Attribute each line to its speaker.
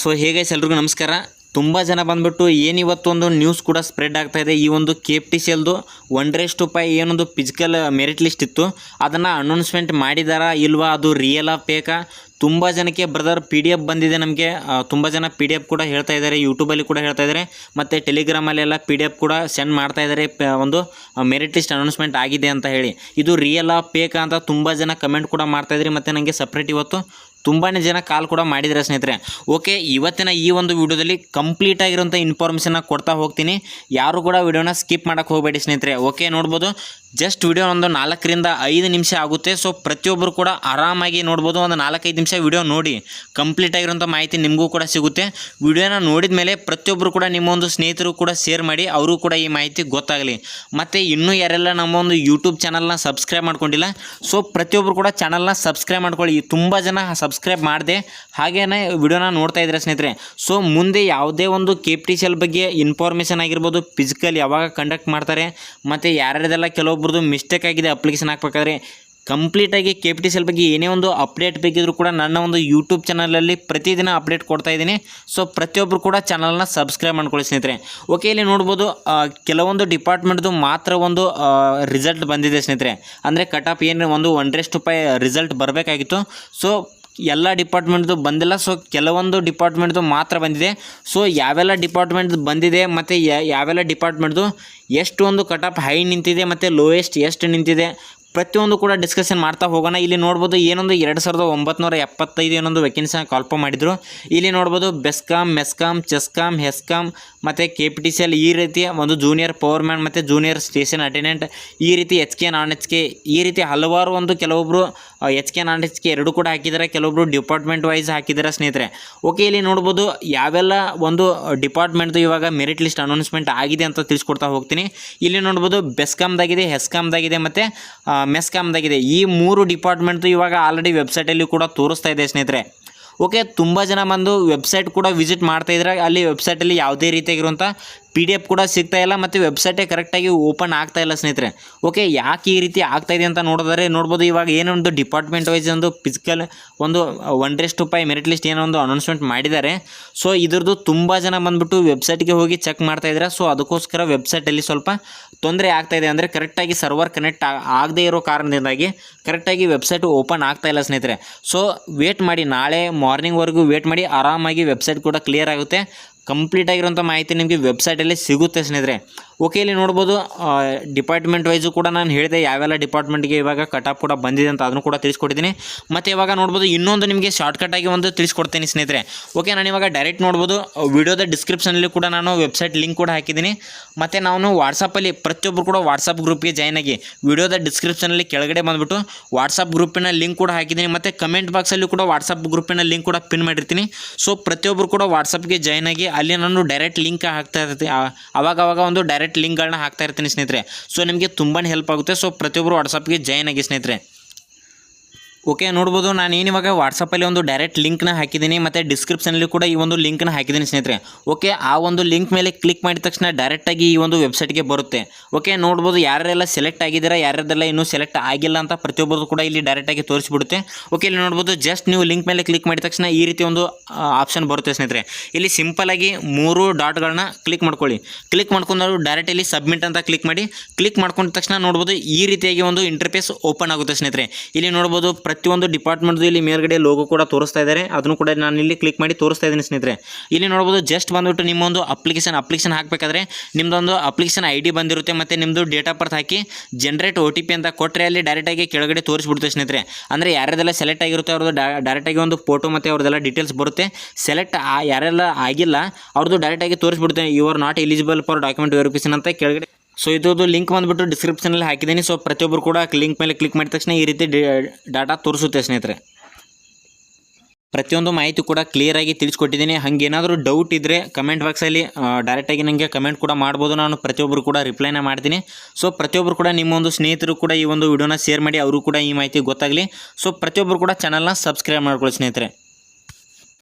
Speaker 1: So ಹೇಗೆ ಎಲ್ರಿಗೂ ನಮಸ್ಕಾರ. ತುಂಬ ಜನ ಬಂದ್ಬಿಟ್ಟು ಏನು ಇವತ್ತೊಂದು ನ್ಯೂಸ್ ಕೂಡ ಸ್ಪ್ರೆಡ್ ಆಗ್ತಾ ಇದೆ. ಈ ಒಂದು ಕೆ ಎಫ್ ಟಿ ಸಿ ಎಲ್ದು ಒನ್ ಏನೊಂದು ಫಿಸಿಕಲ್ ಮೆರಿಟ್ ಲಿಸ್ಟ್ ಇತ್ತು. ಅದನ್ನು ಅನೌನ್ಸ್ಮೆಂಟ್ ಮಾಡಿದಾರಾ ಇಲ್ವಾ? ಅದು ರಿಯಲ್ ಆಫ್ ಬೇಕಾ? ತುಂಬ ಜನಕ್ಕೆ ಬ್ರದರ್ ಪಿ ಡಿ ಎಫ್ ಬಂದಿದೆ ನಮಗೆ. ತುಂಬ ಜನ ಪಿ ಡಿ ಎಫ್ ಕೂಡ ಹೇಳ್ತಾ ಇದ್ದಾರೆ ಯೂಟ್ಯೂಬಲ್ಲಿ ಕೂಡ ಹೇಳ್ತಾ ಇದ್ದಾರೆ ಮತ್ತು ಟೆಲಿಗ್ರಾಮಲ್ಲೆಲ್ಲ ಪಿ ಡಿ ಎಫ್ ಕೂಡ ಸೆಂಡ್ ಮಾಡ್ತಾ ಇದ್ದಾರೆ ಒಂದು ಮೆರಿಟ್ ಲಿಸ್ಟ್ ಅನೌನ್ಸ್ಮೆಂಟ್ ಆಗಿದೆ ಅಂತ ಹೇಳಿ. ಇದು ರಿಯಲ್ ಆ ಪೇಕ್ ಅಂತ ತುಂಬ ಜನ ಕಮೆಂಟ್ ಕೂಡ ಮಾಡ್ತಾ ಇದ್ರಿ, ಮತ್ತು ನನಗೆ ಸಪ್ರೇಟ್ ಇವತ್ತು ತುಂಬಾ ಜನ ಕಾಲ್ ಕೂಡ ಮಾಡಿದ್ದಾರೆ ಸ್ನೇಹಿತರೆ. ಓಕೆ ಇವತ್ತಿನ ಈ ಒಂದು ವಿಡಿಯೋದಲ್ಲಿ ಕಂಪ್ಲೀಟ್ ಆಗಿರೋಂಥ ಇನ್ಫಾರ್ಮೇಷನ್ನ ಕೊಡ್ತಾ ಹೋಗ್ತೀನಿ. ಯಾರು ಕೂಡ ವಿಡಿಯೋನ ಸ್ಕಿಪ್ ಮಾಡೋಕ್ಕೆ ಹೋಗಬೇಡಿ ಸ್ನೇಹಿತರೆ. ಓಕೆ ನೋಡ್ಬೋದು. ಜಸ್ಟ್ ವಿಡಿಯೋ ಒಂದು ನಾಲ್ಕರಿಂದ ಐದು ನಿಮಿಷ ಆಗುತ್ತೆ. ಸೊ ಪ್ರತಿಯೊಬ್ಬರು ಕೂಡ ಆರಾಮಾಗಿ ನೋಡ್ಬೋದು. ಒಂದು ನಾಲ್ಕೈದು ನಿಮಿಷ ವಿಡಿಯೋ ನೋಡಿ ಕಂಪ್ಲೀಟ್ ಆಗಿರುವಂಥ ಮಾಹಿತಿ ನಿಮಗೂ ಕೂಡ ಸಿಗುತ್ತೆ. ವಿಡಿಯೋನ ನೋಡಿದ ಮೇಲೆ ಪ್ರತಿಯೊಬ್ಬರು ಕೂಡ ನಿಮ್ಮ ಒಂದು ಸ್ನೇಹಿತರು ಕೂಡ ಶೇರ್ ಮಾಡಿ ಅವರು ಕೂಡ ಈ ಮಾಹಿತಿ ಗೊತ್ತಾಗಲಿ. ಮತ್ತು ಇನ್ನೂ ಯಾರೆಲ್ಲ ನಮ್ಮ ಒಂದು ಯೂಟ್ಯೂಬ್ ಚಾನಲ್ನ ಸಬ್ಸ್ಕ್ರೈಬ್ ಮಾಡ್ಕೊಂಡಿಲ್ಲ ಸೊ ಪ್ರತಿಯೊಬ್ಬರು ಕೂಡ ಚಾನಲ್ನ ಸಬ್ಸ್ಕ್ರೈಬ್ ಮಾಡ್ಕೊಳ್ಳಿ. ತುಂಬ ಜನ ಸಬ್ಸ್ಕ್ರೈಬ್ ಮಾಡಿದೆ ಹಾಗೇ ವಿಡಿಯೋನ ನೋಡ್ತಾ ಇದ್ದಾರೆ ಸ್ನೇಹಿತರೆ. ಸೊ ಮುಂದೆ ಯಾವುದೇ ಒಂದು ಕೆ ಪಿ ಸಿ ಎಲ್ ಬಗ್ಗೆ ಇನ್ಫಾರ್ಮೇಷನ್ ಆಗಿರ್ಬೋದು ಫಿಸಿಕಲ್ ಯಾವಾಗ ಕಂಡಕ್ಟ್ ಮಾಡ್ತಾರೆ, ಮತ್ತು ಯಾರ್ಯಾರದೆಲ್ಲ ಕೆಲವೊಬ್ರದ್ದು ಮಿಸ್ಟೇಕ್ ಆಗಿದೆ ಅಪ್ಲಿಕೇಶನ್ ಹಾಕ್ಬೇಕಾದ್ರೆ ಕಂಪ್ಲೀಟಾಗಿ K P T C L ಬಗ್ಗೆ ಏನೇ ಒಂದು ಅಪ್ಡೇಟ್ ಬೇಕಿದ್ರು ಕೂಡ ನನ್ನ ಒಂದು ಯೂಟ್ಯೂಬ್ ಚಾನಲಲ್ಲಿ ಪ್ರತಿದಿನ ಅಪ್ಡೇಟ್ ಕೊಡ್ತಾ ಇದ್ದೀನಿ. ಸೊ ಪ್ರತಿಯೊಬ್ಬರು ಕೂಡ ಚಾನಲ್ನ ಸಬ್ಸ್ಕ್ರೈಬ್ ಮಾಡ್ಕೊಳ್ಳಿ ಸ್ನೇಹಿತರೆ. ಓಕೆ ಇಲ್ಲಿ ನೋಡ್ಬೋದು ಕೆಲವೊಂದು ಡಿಪಾರ್ಟ್ಮೆಂಟ್ದು ಮಾತ್ರ ಒಂದು ರಿಸಲ್ಟ್ ಬಂದಿದೆ ಸ್ನೇಹಿತರೆ. ಅಂದರೆ ಕಟ್ ಆಫ್ ಏನು ಒಂದು ಒಂದರಷ್ಟು ರೂಪಾಯಿ ರಿಸಲ್ಟ್ ಬರಬೇಕಾಗಿತ್ತು. ಸೊ ಎಲ್ಲ ಡಿಪಾರ್ಟ್ಮೆಂಟ್ದು ಬಂದಿಲ್ಲ. ಸೊ ಕೆಲವೊಂದು ಡಿಪಾರ್ಟ್ಮೆಂಟ್ದು ಮಾತ್ರ ಬಂದಿದೆ. ಸೊ ಯಾವೆಲ್ಲ ಡಿಪಾರ್ಟ್ಮೆಂಟ್ ಬಂದಿದೆ ಮತ್ತು ಯಾವೆಲ್ಲ ಡಿಪಾರ್ಟ್ಮೆಂಟ್ದು ಎಷ್ಟು ಒಂದು ಕಟ್ ಆಫ್ ಹೈ ನಿಂತಿದೆ ಮತ್ತು ಲೋಯೆಸ್ಟ್ ಎಷ್ಟು ನಿಂತಿದೆ ಪ್ರತಿಯೊಂದು ಕೂಡ ಡಿಸ್ಕಷನ್ ಮಾಡ್ತಾ ಹೋಗೋಣ. ಇಲ್ಲಿ ನೋಡ್ಬೋದು ಏನೊಂದು ಎರಡು ಸಾವಿರದ ಒಂಬತ್ನೂರ ಎಪ್ಪತ್ತೈದು ಏನೊಂದು ವೆಕೆನ್ಸಿನ ಕಾಲ್ಪ ಮಾಡಿದರು. ಇಲ್ಲಿ ನೋಡ್ಬೋದು ಬೆಸ್ಕಾಮ್ ಮೆಸ್ಕಾಮ್ ಚೆಸ್ಕಾಮ್ ಹೆಸ್ಕಾಮ್ ಮತ್ತು K P T C L ಈ ರೀತಿಯ ಒಂದು ಜೂನಿಯರ್ ಪವರ್ ಮ್ಯಾನ್ ಮತ್ತು ಜೂನಿಯರ್ ಸ್ಟೇಷನ್ ಅಟೆಂಡೆಂಟ್ ಈ ರೀತಿ H K non H K ಈ ರೀತಿ ಹಲವಾರು ಒಂದು ಕೆಲವೊಬ್ಬರು H K non H K ಎರಡು ಕೂಡ ಹಾಕಿದ್ದಾರೆ ಕೆಲವೊಬ್ಬರು ಡಿಪಾರ್ಟ್ಮೆಂಟ್ ವೈಸ್ ಹಾಕಿದ್ದಾರೆ ಸ್ನೇಹಿತರೆ. ಓಕೆ ಇಲ್ಲಿ ನೋಡ್ಬೋದು ಯಾವೆಲ್ಲ ಒಂದು ಡಿಪಾರ್ಟ್ಮೆಂಟ್ದು ಇವಾಗ ಮೆರಿಟ್ ಲಿಸ್ಟ್ ಅನೌನ್ಸ್ಮೆಂಟ್ ಆಗಿದೆ ಅಂತ ತಿಳಿಸ್ಕೊಡ್ತಾ ಹೋಗ್ತೀನಿ. ಇಲ್ಲಿ ನೋಡ್ಬೋದು ಬೆಸ್ಕಾಮ್ದಾಗಿದೆ ಹೆಸ್ಕಾಮ್ದಾಗಿದೆ ಮತ್ತು ಮೆಸ್ಕಾಮ್ದಾಗಿದೆ ಈ ಮೂರು ಡಿಪಾರ್ಟ್ಮೆಂಟ್ದು ಇವಾಗ ಆಲ್ರೆಡಿ ವೆಬ್ಸೈಟಲ್ಲಿ ಕೂಡ ತೋರಿಸ್ತಾ ಇದೆ ಸ್ನೇಹಿತರೆ. ಓಕೆ ತುಂಬ ಜನ ಬಂದು ವೆಬ್ಸೈಟ್ ಕೂಡ ವಿಸಿಟ್ ಮಾಡ್ತಾ ಅಲ್ಲಿ ವೆಬ್ಸೈಟಲ್ಲಿ ಯಾವುದೇ ರೀತಿಯಾಗಿರುವಂಥ ಪಿ ಡಿ ಎಫ್ ಕೂಡ ಸಿಗ್ತಾ ಇಲ್ಲ ಮತ್ತು ವೆಬ್ಸೈಟೇ ಕರೆಕ್ಟಾಗಿ ಓಪನ್ ಆಗ್ತಾ ಇಲ್ಲ ಸ್ನೇಹಿತರೆ. ಓಕೆ ಯಾಕೆ ಈ ರೀತಿ ಆಗ್ತಾ ಇದೆ ಅಂತ ನೋಡಿದ್ರೆ ನೋಡ್ಬೋದು ಇವಾಗ ಏನೊಂದು ಡಿಪಾರ್ಟ್ಮೆಂಟ್ ವೈಸ್ ಒಂದು ಫಿಸಿಕಲ್ ಒಂದು ಒನ್ ರೇಸ್ ಟು ಪೈ ಮೆರಿಟ್ ಲಿಸ್ಟ್ ಏನೋ ಒಂದು ಅನೌನ್ಸ್ಮೆಂಟ್ ಮಾಡಿದ್ದಾರೆ. ಸೊ ಇದ್ರದ್ದು ತುಂಬ ಜನ ಬಂದ್ಬಿಟ್ಟು ವೆಬ್ಸೈಟ್ಗೆ ಹೋಗಿ ಚೆಕ್ ಮಾಡ್ತಾ ಇದ್ದಾರೆ. ಸೊ ಅದಕ್ಕೋಸ್ಕರ ವೆಬ್ಸೈಟಲ್ಲಿ ಸ್ವಲ್ಪ ತೊಂದರೆ ಆಗ್ತಾ ಇದೆ. ಅಂದರೆ ಕರೆಕ್ಟಾಗಿ ಸರ್ವರ್ ಕನೆಕ್ಟ್ ಆಗದೇ ಇರೋ ಕಾರಣದಿಂದಾಗಿ ಕರೆಕ್ಟಾಗಿ ವೆಬ್ಸೈಟ್ ಓಪನ್ ಆಗ್ತಾ ಇಲ್ಲ ಸ್ನೇಹಿತರೆ. ಸೊ ವೇಟ್ ಮಾಡಿ, ನಾಳೆ ಮಾರ್ನಿಂಗ್ವರೆಗೂ ವೇಟ್ ಮಾಡಿ, ಆರಾಮಾಗಿ ವೆಬ್ಸೈಟ್ ಕೂಡ ಕ್ಲಿಯರ್ ಆಗುತ್ತೆ. ಕಂಪ್ಲೀಟ್ ಆಗಿರುವಂಥ ಮಾಹಿತಿ ನಿಮಗೆ ವೆಬ್ಸೈಟಲ್ಲಿ ಸಿಗುತ್ತೆ ಸ್ನೇಹಿತರೆ. ಓಕೆ ಇಲ್ಲಿ ನೋಡ್ಬೋದು ಡಿಪಾರ್ಟ್ಮೆಂಟ್ ವೈಸು ಕೂಡ ನಾನು ಹೇಳಿದೆ, ಯಾವೆಲ್ಲ ಡಿಪಾರ್ಟ್ಮೆಂಟ್ಗೆ ಇವಾಗ ಕಟ್ ಆಫ್ ಕೂಡ ಬಂದಿದೆ ಅಂತ ಅದನ್ನು ಕೂಡ ತಿಳಿಸ್ಕೊಟ್ಟಿದ್ದೀನಿ. ಮತ್ತು ಇವಾಗ ನೋಡ್ಬೋದು, ಇನ್ನೊಂದು ನಿಮಗೆ ಶಾರ್ಟ್ಕಟ್ ಆಗಿ ಒಂದು ತಿಳಿಸ್ಕೊಡ್ತೀನಿ ಸ್ನೇಹಿತರೆ. ಓಕೆ ನಾನು ಇವಾಗ ಡೈರೆಕ್ಟ್ ನೋಡ್ಬೋದು, ವಿಡಿಯೋದ ಡಿಸ್ಕ್ರಿಪ್ಷನಲ್ಲಿ ಕೂಡ ನಾನು ವೆಬ್ಸೈಟ್ ಲಿಂಕ್ ಕೂಡ ಹಾಕಿದ್ದೀನಿ. ಮತ್ತು ನಾನು ವಾಟ್ಸಪ್ಪಲ್ಲಿ ಪ್ರತಿಯೊಬ್ಬರು ಕೂಡ ವಾಟ್ಸಪ್ ಗ್ರೂಪ್ಗೆ ಜಾಯ್ನ್ ಆಗಿ ವಿಡಿಯೋದ ಡಿಸ್ಕ್ರಿಪ್ಷನಲ್ಲಿ ಕೆಳಗಡೆ ಬಂದುಬಿಟ್ಟು ವಾಟ್ಸಪ್ ಗ್ರೂಪಿನ ಲಿಂಕ್ ಕೂಡ ಹಾಕಿದ್ದೀನಿ. ಮತ್ತು ಕಮೆಂಟ್ ಬಾಕ್ಸಲ್ಲಿ ಕೂಡ ವಾಟ್ಸಪ್ ಗ್ರೂಪಿನ ಲಿಂಕ್ ಕೂಡ ಪಿನ್ ಮಾಡಿರ್ತೀನಿ. ಸೊ ಪ್ರತಿಯೊಬ್ಬರು ಕೂಡ ವಾಟ್ಸಪ್ಗೆ ಜಾಯ್ನ್ ಆಗಿ ಅಲ್ಲಿ ನಾನು ಡೈರೆಕ್ಟ್ ಲಿಂಕ್ ಹಾಕ್ತಾ ಇರ್ತೀನಿ. ಅವಾಗ ಒಂದು ಡೈರೆಕ್ಟ್ ಲಿಂಕ್ಗಳನ್ನ ಹಾಕ್ತಾ ಇರ್ತೀನಿ ಸ್ನೇಹಿತರೆ. ಸೊ ನಿಮಗೆ ತುಂಬಾ ಹೆಲ್ಪ್ ಆಗುತ್ತೆ. ಸೊ ಪ್ರತಿಯೊಬ್ಬರು ವಾಟ್ಸಪ್ಗೆ ಜಾಯ್ನ್ ಆಗಿ ಸ್ನೇಹಿತರೆ. ಓಕೆ, ನೋಡ್ಬೋದು. ನಾನು ಏನಿವಾಗ ವಾಟ್ಸಪ್ಪಲ್ಲಿ ಒಂದು ಡೈರೆಕ್ಟ್ ಲಿಂಕ್ನ ಹಾಕಿದ್ದೀನಿ, ಮತ್ತು ಡಿಸ್ಕ್ರಿಪ್ಷನಲ್ಲಿ ಕೂಡ ಈ ಒಂದು ಲಿಂಕ್ನ ಹಾಕಿದ್ದೀನಿ ಸ್ನೇಹಿತರೆ. ಓಕೆ, ಆ ಒಂದು ಲಿಂಕ್ ಮೇಲೆ ಕ್ಲಿಕ್ ಮಾಡಿದ ತಕ್ಷಣ ಡೈರೆಕ್ಟಾಗಿ ಈ ಒಂದು ವೆಬ್ಸೈಟ್ಗೆ ಬರುತ್ತೆ. ಓಕೆ, ನೋಡ್ಬೋದು ಯಾರೆಲ್ಲ ಸೆಲೆಕ್ಟ್ ಆಗಿದ್ದೀರಾ, ಯಾರ್ಯಾರೆಲ್ಲ ಇನ್ನೂ ಸೆಲೆಕ್ಟ್ ಆಗಿಲ್ಲ ಅಂತ ಪ್ರತಿಯೊಬ್ಬರು ಕೂಡ ಇಲ್ಲಿ ಡೈರೆಕ್ಟಾಗಿ ತೋರಿಸ್ಬಿಡುತ್ತೆ. ಓಕೆ, ಇಲ್ಲಿ ನೋಡ್ಬೋದು ಜಸ್ಟ್ ನೀವು ಲಿಂಕ್ ಮೇಲೆ ಕ್ಲಿಕ್ ಮಾಡಿದ ತಕ್ಷಣ ಈ ರೀತಿ ಒಂದು ಆಪ್ಷನ್ ಬರುತ್ತೆ ಸ್ನೇಹಿತರೆ. ಇಲ್ಲಿ ಸಿಂಪಲಾಗಿ ಮೂರು ಡಾಟ್ಗಳನ್ನ ಕ್ಲಿಕ್ ಮಾಡ್ಕೊಳ್ಳಿ. ಕ್ಲಿಕ್ ಮಾಡ್ಕೊಂಡವರು ಡೈರೆಕ್ಟ್ ಇಲ್ಲಿ ಸಬ್ಮಿಟ್ ಅಂತ ಕ್ಲಿಕ್ ಮಾಡಿ ಕ್ಲಿಕ್ ಮಾಡ್ಕೊಂಡ ತಕ್ಷಣ ನೋಡ್ಬೋದು ಈ ರೀತಿಯಾಗಿ ಒಂದು ಇಂಟರ್ಫೇಸ್ ಓಪನ್ ಆಗುತ್ತೆ ಸ್ನೇಹಿತರೆ. ಇಲ್ಲಿ ನೋಡ್ಬೋದು ಪ್ರತಿಯೊಂದು ಡಿಪಾರ್ಟ್ಮೆಂಟ್ದು ಇಲ್ಲಿ ಮೇಲ್ಗಡೆ ಲೋಗೋ ಕೂಡ ತೋರಿಸ್ತಾ ಇದ್ದಾರೆ ಅದನ್ನು ಕೂಡ ನಾನು ಇಲ್ಲಿ ಕ್ಲಿಕ್ ಮಾಡಿ ತೋರಿಸ್ತಾ ಇದ್ದೀನಿ ಸ್ನೇಹಿತರೆ. ಇಲ್ಲಿ ನೋಡ್ಬೋದು ಜಸ್ಟ್ ಬಂದ್ಬಿಟ್ಟು ನಿಮ್ಮೊಂದು ಅಪ್ಲಿಕೇಶನ್ ಅಪ್ಲಿಕೇಶನ್ ಹಾಕಬೇಕಾದ್ರೆ ನಿಮ್ಮದೊಂದು ಅಪ್ಲಿಕೇಶನ್ ಐ ಡಿ ಬಂದಿರುತ್ತೆ ಮತ್ತು ನಿಮ್ಮದು ಡೇಟ್ ಆಫ್ ಬರ್ತ್ ಹಾಕಿ ಜನರೇಟ್ ಒ ಟಿ ಪಿ ಅಂತ ಕೊಟ್ಟರೆ ಅಲ್ಲಿ ಡೈರೆಕ್ಟಾಗಿ ಕೆಳಗಡೆ ತೋರಿಸ್ಬಿಡುತ್ತೆ ಸ್ನೇಹಿತರೆ. ಅಂದರೆ ಯಾರ್ಯಾರೆಲ್ಲ ಸೆಲೆಕ್ಟ್ ಆಗಿರುತ್ತೆ ಅವ್ರದ್ದು ಡೈರೆಕ್ಟಾಗಿ ಒಂದು ಫೋಟೋ ಮತ್ತು ಅವ್ರದ್ದೆಲ್ಲ ಡೀಟೇಲ್ಸ್ ಬರುತ್ತೆ. ಸೆಲೆಕ್ಟ್ ಯಾರೆಲ್ಲ ಆಗಿಲ್ಲ, ಅವ್ರದ್ದು ಡೈರೆಕ್ಟಾಗಿ ತೋರಿಸ್ಬಿಡುತ್ತೆ. You are not eligible for document verification ಅಂತ ಕೆಳಗಡೆ ಸೊ ಇದ್ರದ್ದು ಲಿಂಕ್ ಬಂದುಬಿಟ್ಟು ಡಿಸ್ಕ್ರಿಪ್ಷನಲ್ಲಿ ಹಾಕಿದ್ದೀನಿ. ಸೊ ಪ್ರತಿಯೊಬ್ಬರು ಕೂಡ ಲಿಂಕ್ ಮೇಲೆ ಕ್ಲಿಕ್ ಮಾಡಿದ ತಕ್ಷಣ ಈ ರೀತಿ ಡಾಟಾ ತೋರಿಸುತ್ತೆ ಸ್ನೇಹಿತರೆ. ಪ್ರತಿಯೊಂದು ಮಾಹಿತಿ ಕೂಡ ಕ್ಲಿಯರಾಗಿ ತಿಳಿಸ್ಕೊಟ್ಟಿದ್ದೀನಿ. ಹಾಗೇನಾದರೂ ಡೌಟ್ ಇದ್ದರೆ ಕಮೆಂಟ್ ಬಾಕ್ಸಲ್ಲಿ ಡೈರೆಕ್ಟಾಗಿ ನನಗೆ ಕಮೆಂಟ್ ಕೂಡ ಮಾಡ್ಬೋದು. ನಾನು ಪ್ರತಿಯೊಬ್ಬರು ಕೂಡ ರಿಪ್ಲೈನ ಮಾಡ್ತೀನಿ. ಸೊ ಪ್ರತಿಯೊಬ್ಬರು ಕೂಡ ನಿಮ್ಮೊಂದು ಸ್ನೇಹಿತರು ಕೂಡ ಈ ಒಂದು ವಿಡಿಯೋನ ಶೇರ್ ಮಾಡಿ ಅವರು ಕೂಡ ಈ ಮಾಹಿತಿ ಗೊತ್ತಾಗಲಿ. ಸೊ ಪ್ರತಿಯೊಬ್ಬರು ಕೂಡ ಚಾನಲ್ನ ಸಬ್ಸ್ಕ್ರೈಬ್ ಮಾಡ್ಕೊಳ್ಳಿ ಸ್ನೇಹಿತರೆ.